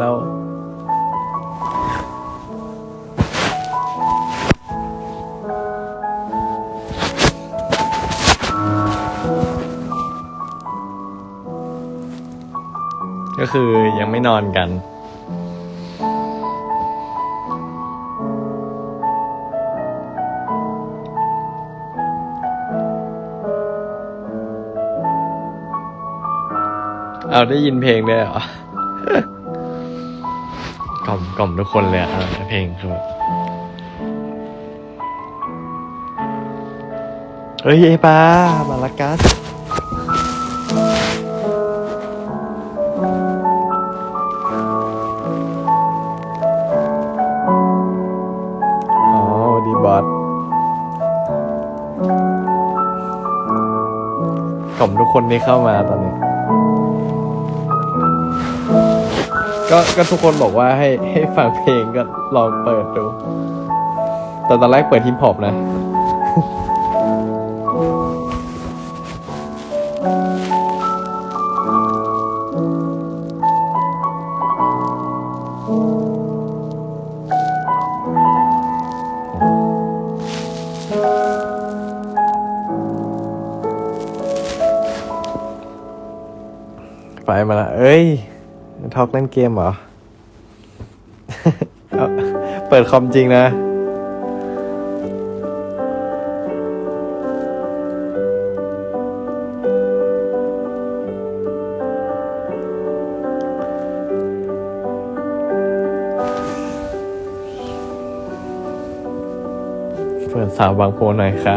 แล้ว ก็คือยังไม่นอนกันเอาได้ยินเพลงได้เหรอ กล่อมกล่อมทุกคนเลยอะเออเพลงคือแบบเอ้ยไอ้ปลามาละกัสอ๋อดีบอสกล่อมทุกคนที่เข้ามาตอนนี้ ก็ก็ทุกคนบอกว่าให้ให้ฟังเพลงก็ลองเปิดดู แต่ตอนแรกเปิดฮิปฮอปนะ ทอกเล่นเกมเหรอเอาเปิดคอมจริงนะ เปิดสาวบางโพหน่อยค่ะ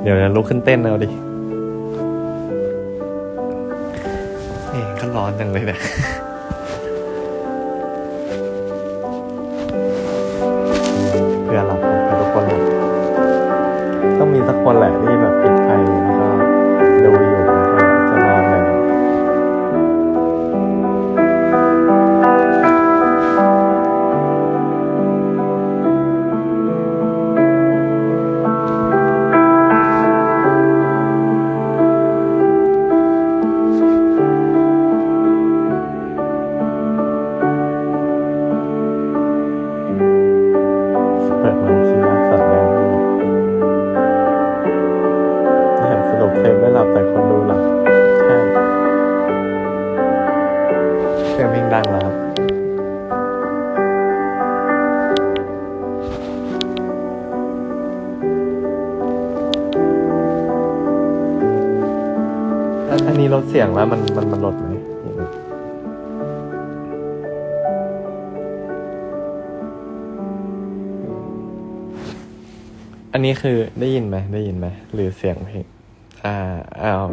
เดี๋ยวจะลุกขึ้นเต้นเอาดิ นจังเลยนะ เนี่ยสไม่หลับแต่คนดูหลับใช่เครื่องเพลงดังแล้วครับอันนี้ลดเสียงแล้วมันมันมันลดไหมอีกอันนี้คือได้ยินไหมได้ยินไหมหรือเสียงเพลง อ้าว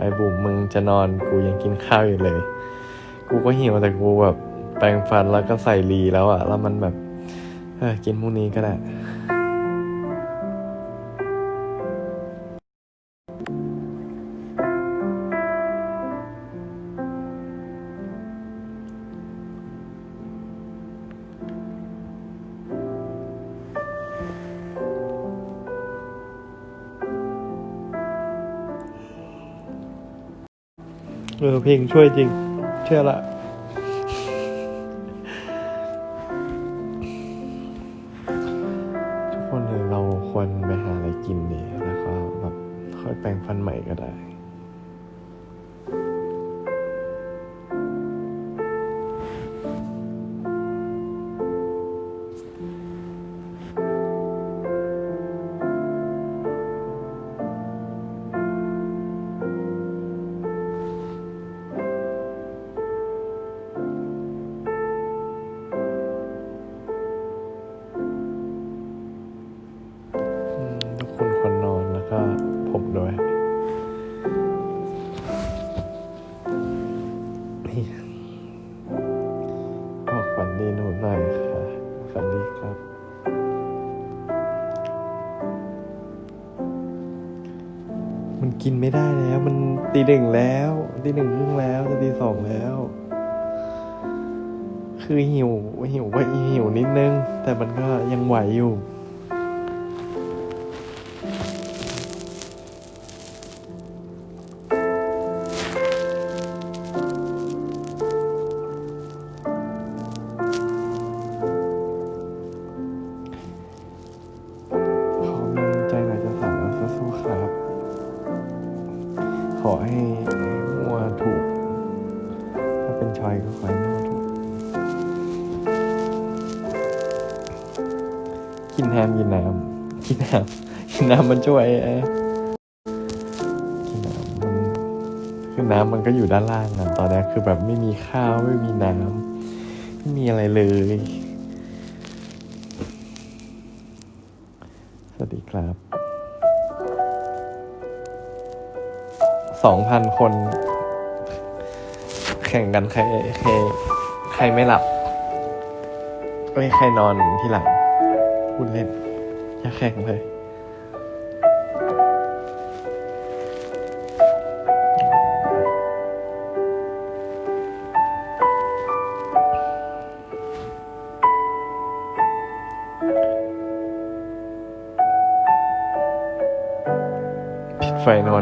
ไอ้บุ๋มมึงจะนอนกูยังกินข้าวอยู่เลย กูก็หิวแต่กูแบบแปรงฟันแล้วก็ใส่รีแล้วอะแล้วมันแบบเออกินพรุ่งนี้ก็ได้ เออเพลงช่วยจริง เชื่อละ ดีหนูหน่อยค่ะ ฝันดีครับมันกินไม่ได้แล้ว มันตีหนึ่งแล้วตีหนึ่งครึ่งแล้วจะตีสองแล้ว คือหิวหิวว่าหิวนิดนึง แต่มันก็ยังไหวอยู่ำมันช่วยน้ำมันคือน้ำมันก็อยู่ด้านล่างอะตอนนี้คือแบบไม่มีข้าวไม่มีน้ำไม่มีอะไรเลย สวัสดีครับสองพันคน แข่งกันใครใครใครไม่หลับเอ้ยใครนอนที่หลังพูดเล่นอย่าแข่งเลย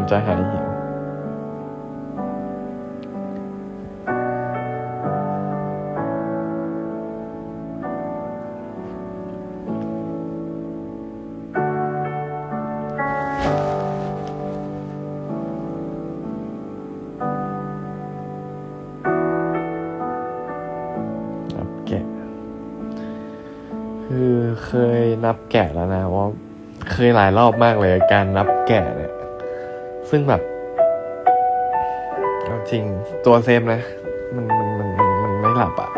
ไฟนจะหายหิว คือเคยนับแกะแล้วนะว่าเคยหลายรอบมากเลยการนับแกะเนี่ย ซึ่งแบบจริงตัวเซฟนะ มันมันมันมันมันไม่หลับอะ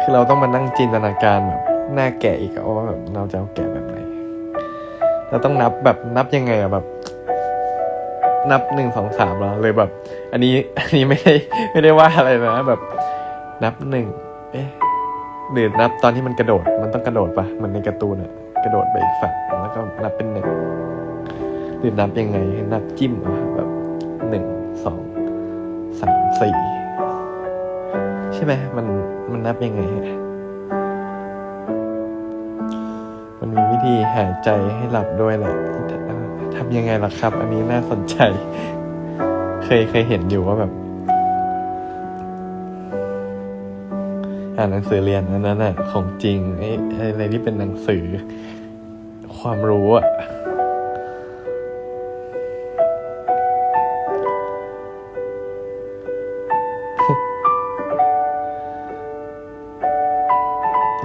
คือเราต้องมานั่งจินตนาการแบบหน้าแกะอีกอะว่าแบบเราจะเอาแกะแบบไหน เราต้องนับแบบนับยังไงอะแบบ นับหนึ่งสองสามแล้วเลยแบบ อันนี้ อันนี้ไม่ได้ไม่ได้ว่าอะไรนะแบบ นับหนึ่งเอ๊ะหรือนับตอนที่มันกระโดด มันต้องกระโดดปะเหมันในการ์ตูนอะกระโดดไปอีกฝั่งแล้วก็นับเป็นหนึ่ง รือนับยังไงให้นับจิ้มอะแบบหนึ่งสองสามสี่ใช่ไหมมันมันนับยังไง มันมีวิธีหายใจให้หลับด้วยแหละทำยังไงล่ะครับ อันนี้น่าสนใจ เคยเคยเห็นอยู่ว่าแบบอ่านหนังสือเรียนนั้นน่ะของจริงไอ้ไอ้อะไรที่เป็นหนังสือ ความรู้อะ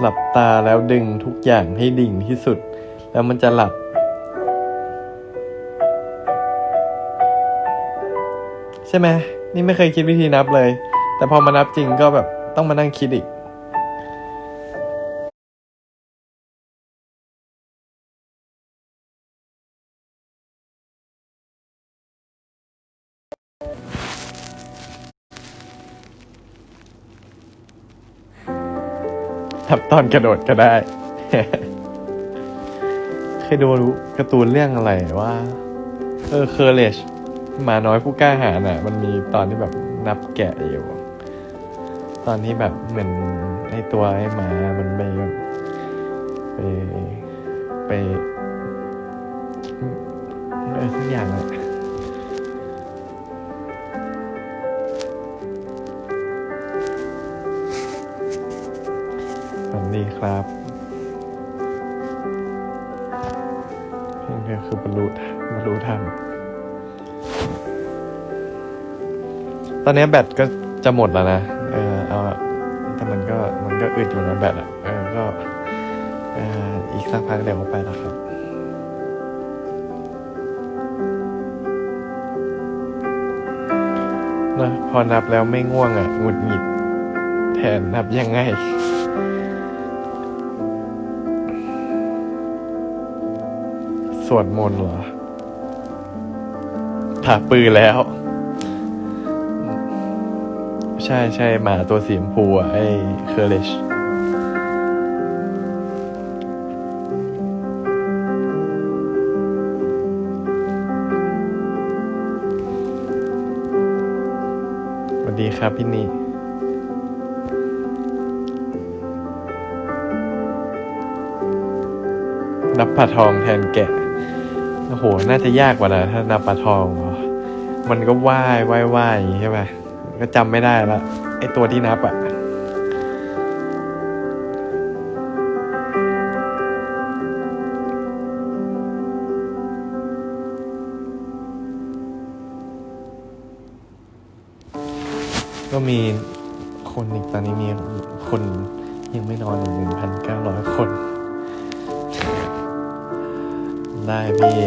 หลับตาแล้วดึงทุกอย่างให้ดิ่งที่สุด แล้วมันจะหลับ ใช่ไหมนี่ไม่เคยคิดวิธีนับเลย แต่พอมานับจริงก็แบบต้องมานั่งคิดอีก ทับตอนกระโดดก็ได้ เคยดูการ์ตูนเรื่องอะไรว่า เออเคอร์เลชหมาน้อยผู้กล้าหาญอะ มันมีตอนที่แบบนับแกะอยู่ ตอนที่แบบเหมือนไอตัวไอหมา มันไปไปไปเออทุกอย่างอะ ดีครับเพียงแค่คือบรรลุบรรลุธรรมตอนนี้แบตก็จะหมดแล้วนะเออเอาแต่มันก็มันก็อึดอยู่นะแบตอะเออก็เอออีกสักพักเดี๋ยวก็ไปแล้วครับนะพอนับแล้วไม่ง่วงอะหงุดหงิดแทนนับยังไง สวดมนต์เหรอถาปือแล้ว ใช่ใช่หมาตัวสีชมพูอะไอ้เคอร์เลชสวัสดีครับพี่นีนับปลาทองแทนแกะ โห น่าจะยากกว่านะถ้านับปลาทองมันก็ว่ายว่ายว่ายอย่างนี้ใช่ไหมก็จำไม่ได้ละไอตัวที่นับอะก็มีคนอีกตอนนี้มีคนยังไม่นอนหนึ่งพันเก้าร้อยคน ได้พี่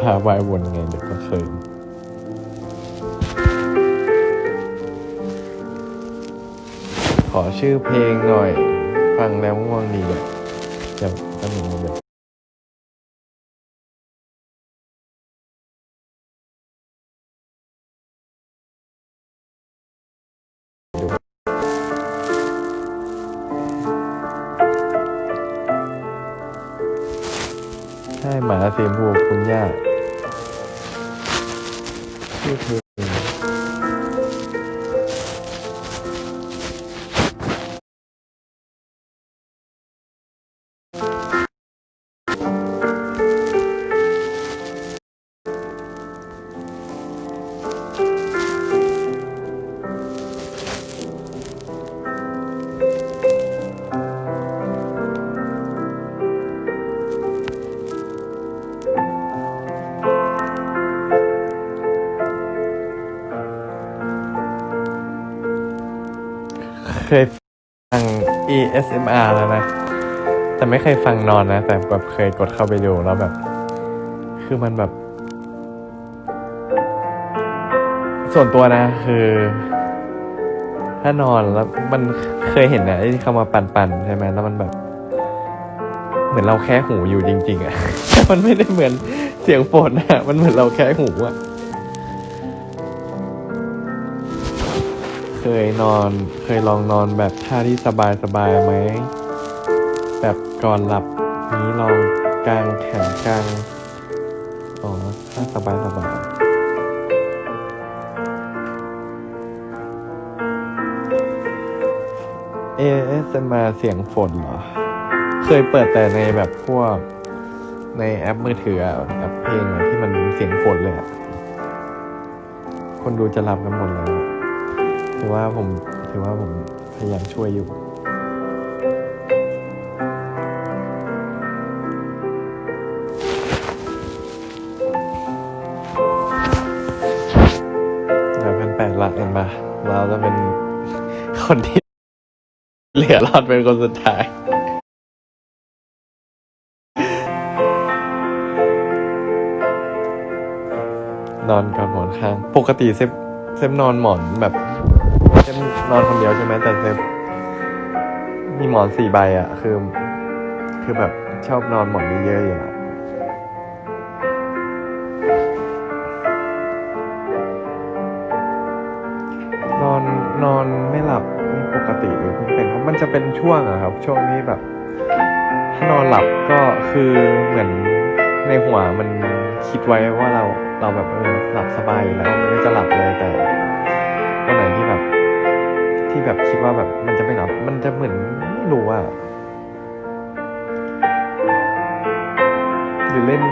พาวายวนไงเดี๋ยวก็เคยขอชื่อเพลงหน่อย ฟังแล้วง่วงดีเลยเดี๋ยวแป๊บนึงนะ หมาสีชมพูคุณย่า ASMR แล้วนะ แต่ไม่เคยฟังนอนนะ แต่แบบเคยกดเข้าไปดูแล้วแบบ คือมันแบบ ส่วนตัวนะ คือ ถ้านอนแล้วมันเคยเห็นนะไอ้ที่เขามาปั่นๆใช่ไหมแล้วมันแบบ เหมือนเราแค่หูอยู่จริง ๆอะมันไม่ได้เหมือนเสียงฝนอะมันเหมือนเราแค่หูอะ เคยนอน เคยลองนอนแบบท่าที่สบายสบายไหม แบบก่อนหลับนี้ลองกลางแขนกลาง อ๋อท่าสบายสบายเอสมาเสียงฝนเหรอ เคยเปิดแต่ในแบบพวกในแอปมือถือแอปเพลงอะที่มันเสียงฝนเลยอะคนดูจะหลับกันหมดแล้ว ถือว่าผมถือว่าผมพยายามช่วยอยู่เหลือพันแปดละเห็นปะเราจะเป็นคนที่เหลือรอดเป็นคนสุดท้ายนอนกับหมอนข้าง ปกติเซฟเซฟนอนหมอนแบบ เซฟนอนคนเดียวใช่ไหมแต่เซฟมีหมอนสี่ใบอะ่ะ คือ คือแบบชอบนอนหมอนเยอะๆอยู่แล้วนอนนอนไม่หลับนี่ปกติหรือเพิ่งเป็นเพราะมันจะเป็นช่วงอะครับ ช่วงนี้แบบถ้านอนหลับก็คือเหมือนในหัวมันคิดไว้ว่าเราเราแบบเออหลับสบายอยู่แล้วมันก็จะหลับเลยแต่วันไหนที่แบบ แบบคิดว่าแบบมันจะไม่หลับมันจะเหมือนไม่รู้อะหรือเล่น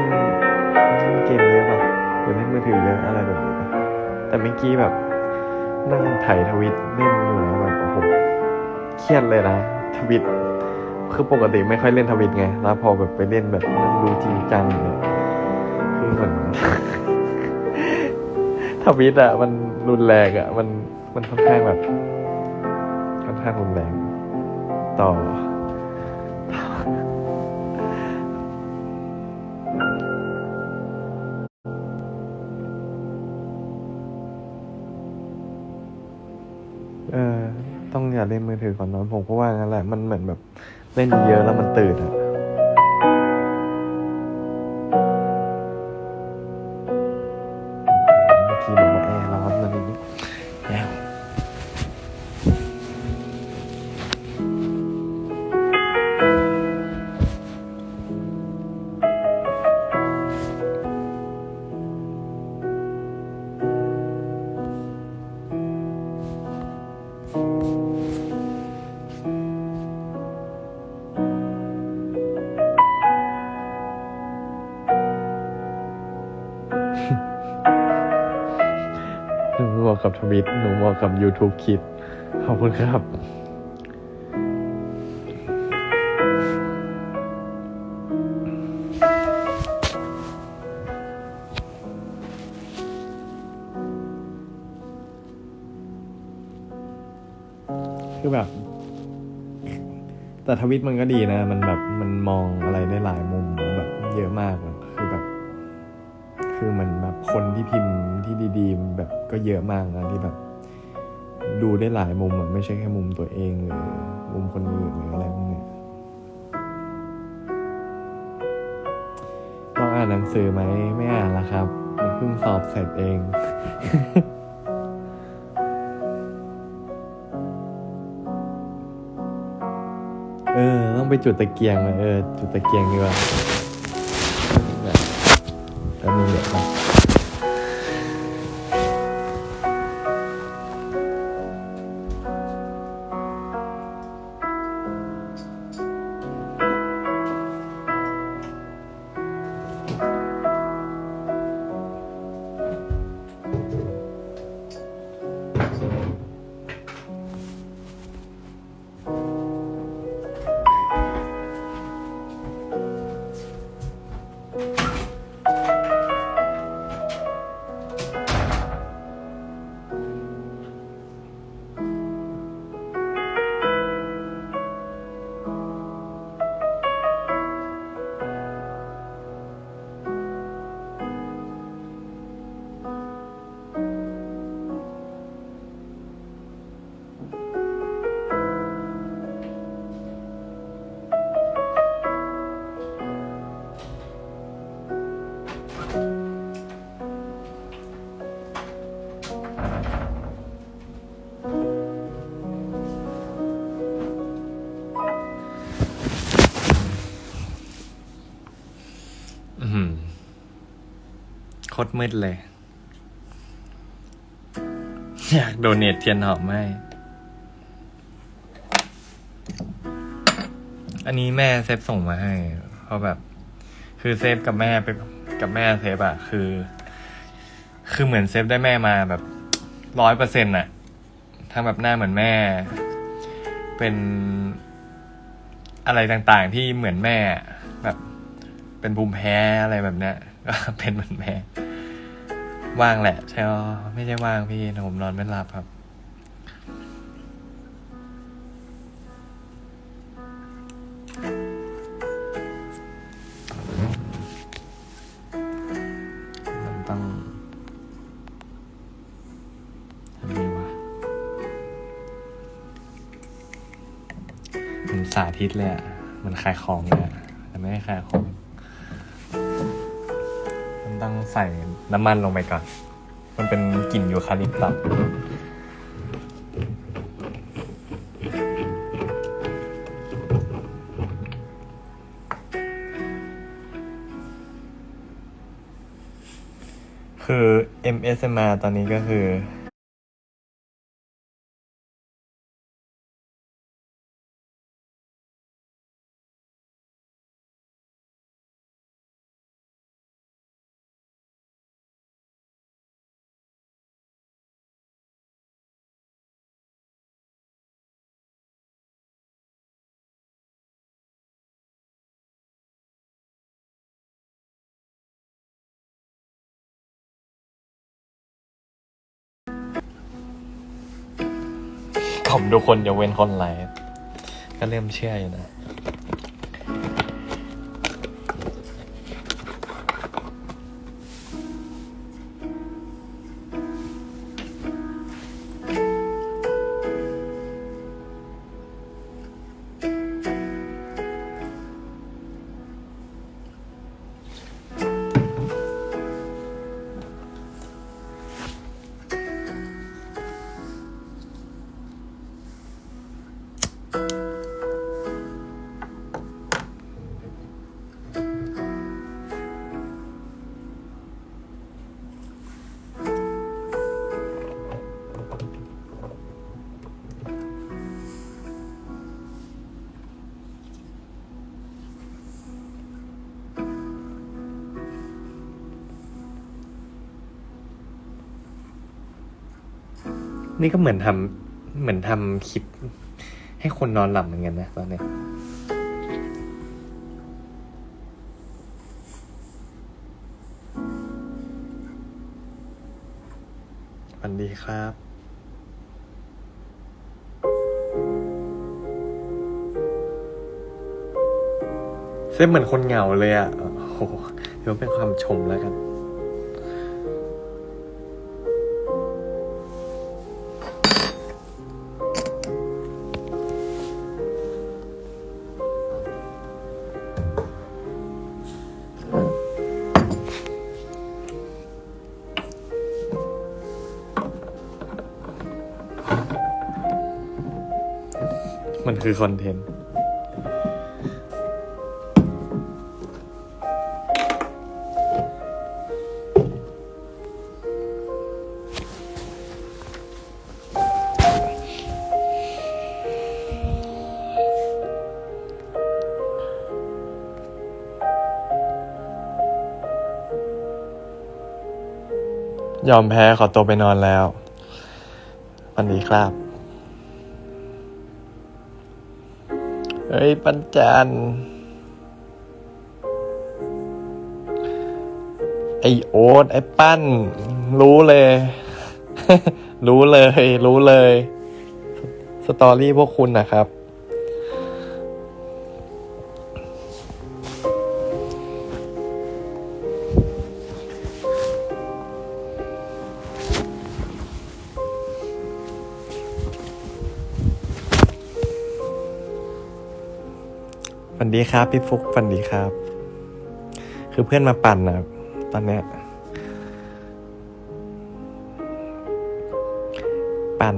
เกมเยอะป่ะหรือเล่นมือถือเยอะอะไรแบบนี้ป่ะแต่เมื่อกี้แบบนั่งถ่ายทวิตเล่นอยู่นะแบบโอ้โหเครียดเลยนะทวิตคือปกติไม่ค่อยเล่นทวิตไง แล้วพอแบบไปเล่นแบบนั่งดูจริงจังเนี่ยคือเหมือนทวิตอะมันรุนแรงอะมันมันค่อนข้างแบบ ข้างรุนแรง ต่อ เออ ต้องอย่าเล่นมือถือก่อนนอน ผมก็ว่างั้นแหละ มันเหมือนแบบ เล่นเยอะแล้วมันตื่นอะเมื่อกี้บอกว่าแอร์ร้อนตอนนี้แล้ว กับ YouTube คิด ขอบคุณครับคือแบบ แต่ทวิตมันก็ดีนะ มันแบบมันมองอะไรได้หลายมุมแบบเยอะมากคือแบบ คือมันแบบคนที่พิมพ์ที่ดีๆแบบก็เยอะมากนะที่แบบ ดูได้หลายมุมอะไม่ใช่แค่มุมตัวเองหรือมุมคนอื่นหรืออะไรพวกเนี้ยลองอ่านหนังสือไหมไม่อ่านละครับมันเพิ่งสอบเสร็จเอง เออ ต้องไปจุดตะเกียงเลยเออ จุดตะเกียงดีกว่า ตรมืดเลย อยากโดเนทเทียนหอมให้อันนี้แม่เซฟส่งมาให้ เพราะแบบ คือเซฟกับแม่ไปกับแม่เซฟอะคือ คือเหมือนเซฟได้แม่มาแบบร้อยเปอร์เซ็นต์อะทั้งแบบหน้าเหมือนแม่ เป็นอะไรต่างๆที่เหมือนแม่ แบบ เป็นภูมิแพ้อะไรแบบเนี้ยก็เป็นเหมือนแม่ ว่างแหละใช่ไหมไม่ใช่ว่างพี่ผมนอนไม่หลับครับ มันต้องทำไงวะมันสาธิตเลยอะ มันขายของเลยอะแต่ไม่ได้ขายของ มันต้องใส่ น้ำมันลงไปก่อน มันเป็นกลิ่นยูคาลิปตัสคือ MSMR ตอนนี้ก็คือ ผมทุกคนอย่าเว้นคนไลฟ์ก็เริ่มเชื่ออยู่นะี่ก็เหมือนทำเหมือนทำคลิป ให้คนนอนหลับเหมือนกันนะตอนนี้สวัสดีครับเส้นเหมือนคนเหงาเลยอะ่ะโอ้โหถือวเป็นความชมแล้วกัน คือคอนเทนต์ ยอมแพ้ขอตัวไปนอนแล้ว วันนี้ครับ เฮ้ยปัญจันไอโอ๊ตไอปั้น รู้เลย รู้เลย รู้เลย สตอรี่พวกคุณนะครับ ดีครับ พี่ฟุกฝันดีครับ คือเพื่อนมาปั่นนะตอนเนี้ยปั่น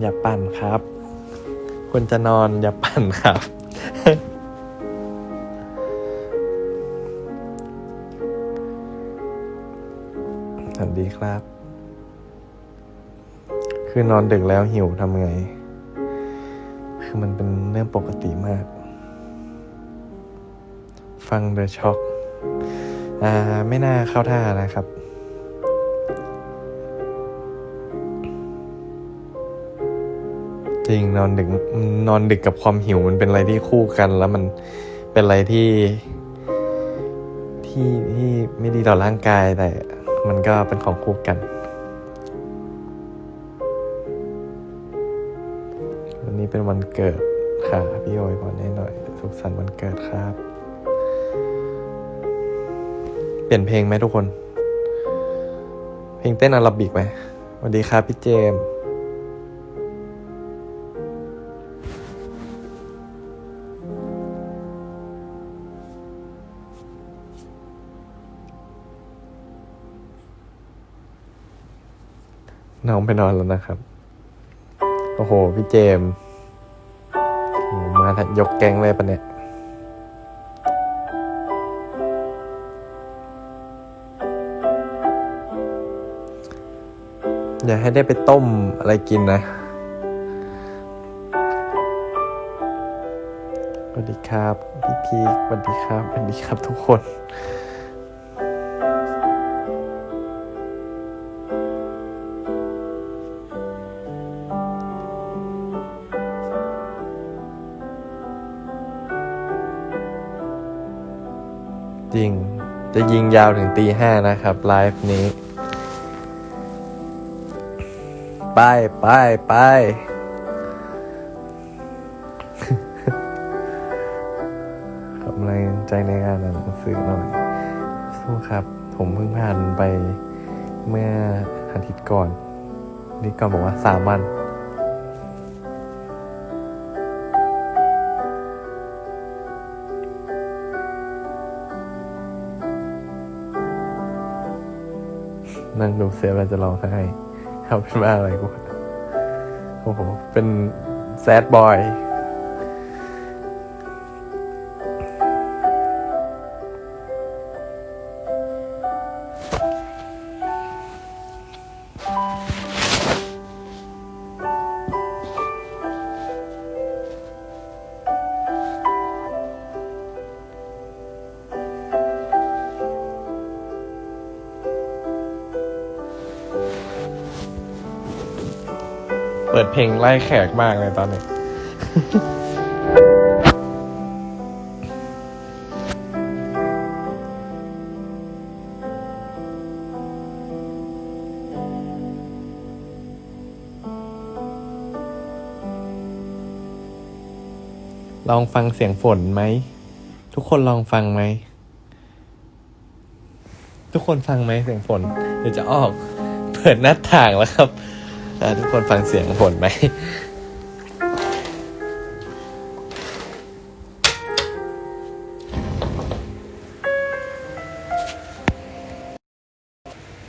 อย่าปั่นครับคุณจะนอนอย่าปั่นครับฝันดีครับ คือนอนดึกแล้วหิวทำไง คือมันเป็นเรื่องปกติมาก ฟังเดอะช็อคอ่าไม่น่าเข้าท่านะครับจริงนอนดึกนอนดึกกับความหิวมันเป็นอะไรที่คู่กัน แล้วมันเป็นอะไรที่ ที่ที่ไม่ดีต่อร่างกายแต่มันก็เป็นของคู่กัน วันนี้เป็นวันเกิดค่ะ พี่โอยพรให้หน่อย สุขสันต์วันเกิดครับ ลี่ยนเพลงไหมทุกคน เพลงเต้นอาราบิกไหมสวัสดีครับพี่เจมน้องไปนอนแล้วนะครับ โอ้โห พี่เจม มาทันยกแก๊งเลยปะเนี่ย อย่าให้ได้ไปต้มอะไรกินนะ สวัสดีครับพี่พีคสวัสดีครับ สวัสดีครับทุกคนจริง จะยิงยาวถึงตีห้านะครับ ไลฟ์นี้ ไปไปไปกำลังใจในการอ่านหนังสือหน่อยสู้ครับ ผมเพิ่งผ่านไปเมื่ออาทิตย์ก่อน นี่ก่อนบอกว่าสามวันนั่งดูเสียแล้วจะร้องไห้ เอาเป็นว่าอะไรกูโอ้โหเป็นแซดบอย เพลงไล่แขกมากเลยตอนนี้ ลองฟังเสียงฝนไหม ทุกคนลองฟังไหม ทุกคนฟังไหมเสียงฝน เดี๋ยวจะออก เปิดหน้าต่างแล้วครับ ทุกคนฟังเสียงฝนไหม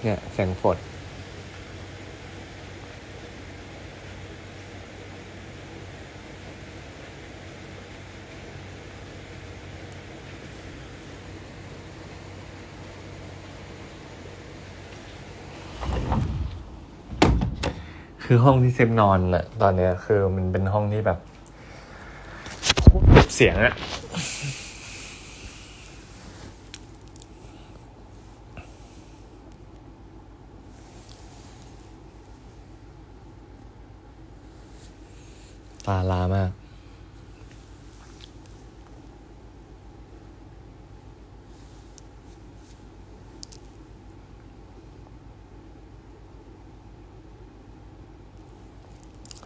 เนี่ยเสียงฝน คือห้องที่เซฟนอนอะตอนเนี้ย คือมันเป็นห้องที่แบบเก็บเสียงอะตาลามาก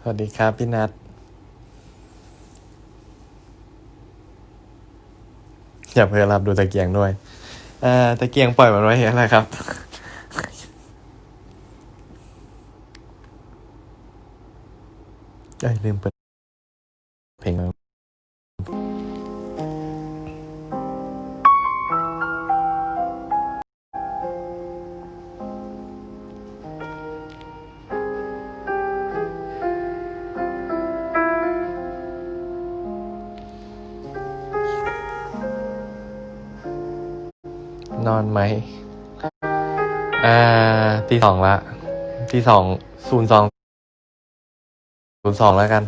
วัสดีครับพี่นัทอย่าเพิ่งรับดูตะเกียงด้วยเอ่อตะเกียงปล่อยมันไว้อะไรครับเอ้ยลืมเปิด ที่สองละ ที่สองศูนย์สองศูนย์สองแล้วกัน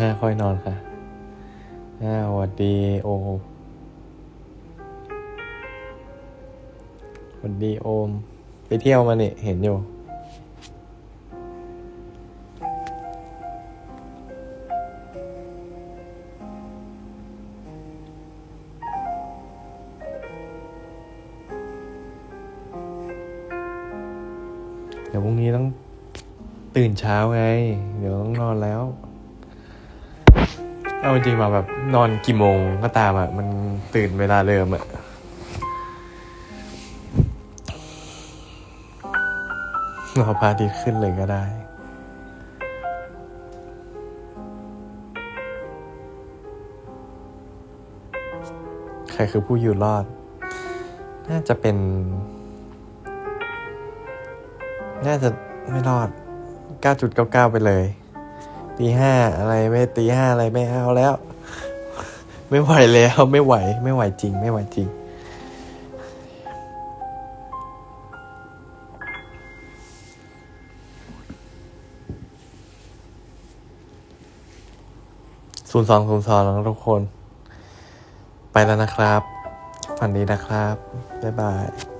ห้าค่อยนอนค่ะอ่าสวัสดีโอมสวัสดีโอม ไปเที่ยวมาเนี่ยเห็นอยู่เดี๋ยวพรุ่งนี้ต้องตื่นเช้าไง เดี๋ยวต้องนอนแล้ว เอาจริงมาแบบนอนกี่โมงก็ตามอะ มันตื่นเวลาเดิมอะรอพระอาทิตย์ขึ้นเลยก็ได้ใครคือผู้อยู่รอด น่าจะเป็น น่าจะไม่รอด 9.99 ไปเลย ตีห้าอะไรไม่ตีห้าอะไรไม่เอาแล้ว ไม่ไหวแล้วไม่ไหว ไม่ไหวจริง ไม่ไหวจริง ศูนย์สองศูนย์สองทุกคน ไปแล้วนะครับ ฝันดีนะครับ บ๊ายบาย